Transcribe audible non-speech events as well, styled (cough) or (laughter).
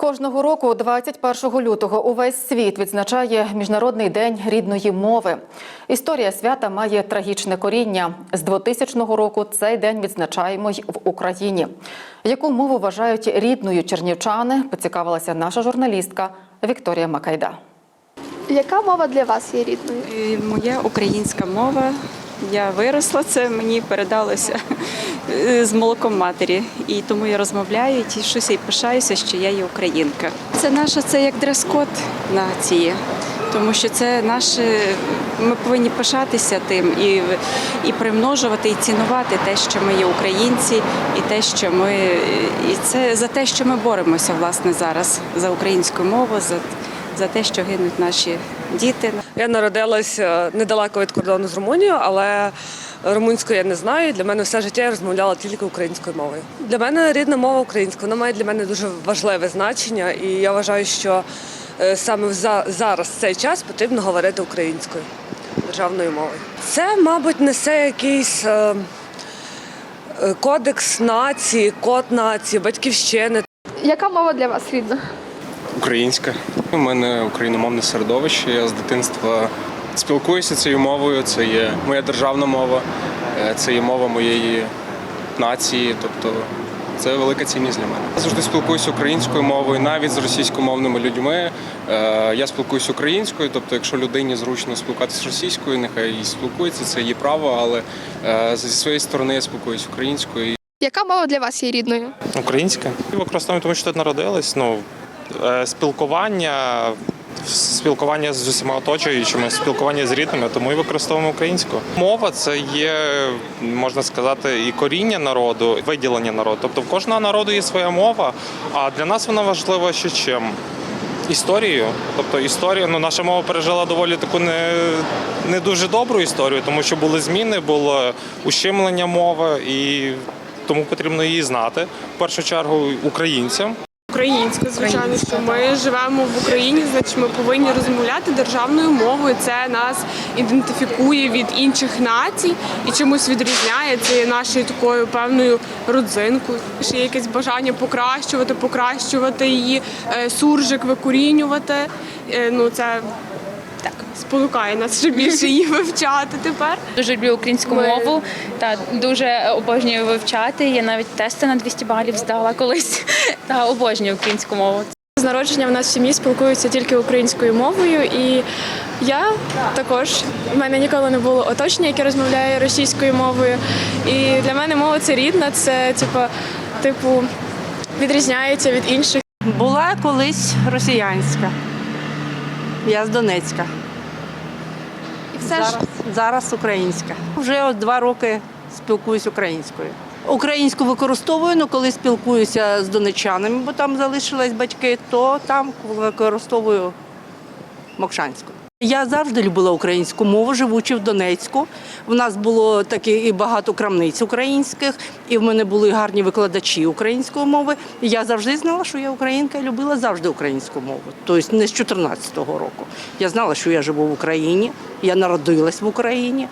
Кожного року, 21 лютого, увесь світ відзначає Міжнародний день рідної мови. Історія свята має трагічне коріння. З 2000 року цей день відзначаємо й в Україні. Яку мову вважають рідною чернівчани, поцікавилася наша журналістка Вікторія Макайда. Яка мова для вас є рідною? Е, Моя українська мова. Я виросла це, мені передалося е, з молоком матері. І тому я розмовляю і тішуся і пишаюся, що я є українка. Це наша це як дрес-код нації, тому що це наше. Ми повинні пишатися тим і, і примножувати, і цінувати те, що ми є українці, і те, що ми і це за те, що ми боремося власне зараз за українську мову, за, за те, що гинуть наші діти. Я народилася недалеко від кордону з Румунією, але румунську я не знаю. Для мене все життя я розмовляла тільки українською мовою. Для мене рідна мова українська. Вона має для мене дуже важливе значення, і я вважаю, що е, саме за- зараз в цей час потрібно говорити українською державною мовою. Це, мабуть, несе якийсь е, е, кодекс нації, код нації, батьківщини. Яка мова для вас рідна? Українська. У мене україномовне середовище. Я з дитинства спілкуюся цією мовою. Це є моя державна мова, е, це є мова моєї нації. Тобто це велика цінність для мене. Я завжди спілкуюся українською мовою, навіть з російськомовними людьми. Е, Я спілкуюся українською. Тобто, якщо людині зручно спілкуватися російською, нехай і спілкується, це її право. Але е, зі своєї сторони я спілкуюся українською. Яка мова для вас є рідною? Українська. Використовуємо, тому що тут народились. Ну, спілкування, спілкування з усіма оточуючими, спілкування з рідними, тому і використовуємо українську. Мова це є, можна сказати, і коріння народу, і виділення народу. Тобто в кожного народу є своя мова, а для нас вона важлива ще чим. Історією, тобто історія, ну наша мова пережила доволі таку не, не дуже добру історію, тому що були зміни, було ущемлення мови, і тому потрібно її знати. В першу чергу українцям. Українська, звичайно, що ми живемо в Україні, значить ми повинні розмовляти державною мовою. Це нас ідентифікує від інших націй і чимось відрізняє. Це є нашою такою певною родзинкою. Ще є якесь бажання покращувати, покращувати її, е, суржик викорінювати. Е, Ну це так спонукає нас ще більше її (laughs) вивчати тепер. Дуже люблю українську Ми- мову та дуже обожнюю вивчати. Я навіть тести на 200 балів здала колись та обожнюю українську мову. З народження в нас в сім'ї спілкуються тільки українською мовою, і я також в мене ніколи не було оточення, яке розмовляє російською мовою. І для мене мова це рідна, це типу, типу відрізняється від інших. Була колись росіянська. Я з Донецька. І все ж Зараз, зараз українська. Вже от два роки спілкуюсь українською. Українську використовую, але коли спілкуюся з донечанами, бо там залишились батьки, то там використовую мокшанську. Я завжди любила українську мову, живучи в Донецьку. У нас було такі і багато крамниць українських, і в мене були гарні викладачі української мови. Я завжди знала, що я українка і любила завжди українську мову. Тобто не з 14-го року. Я знала, що я живу в Україні, я народилась в Україні.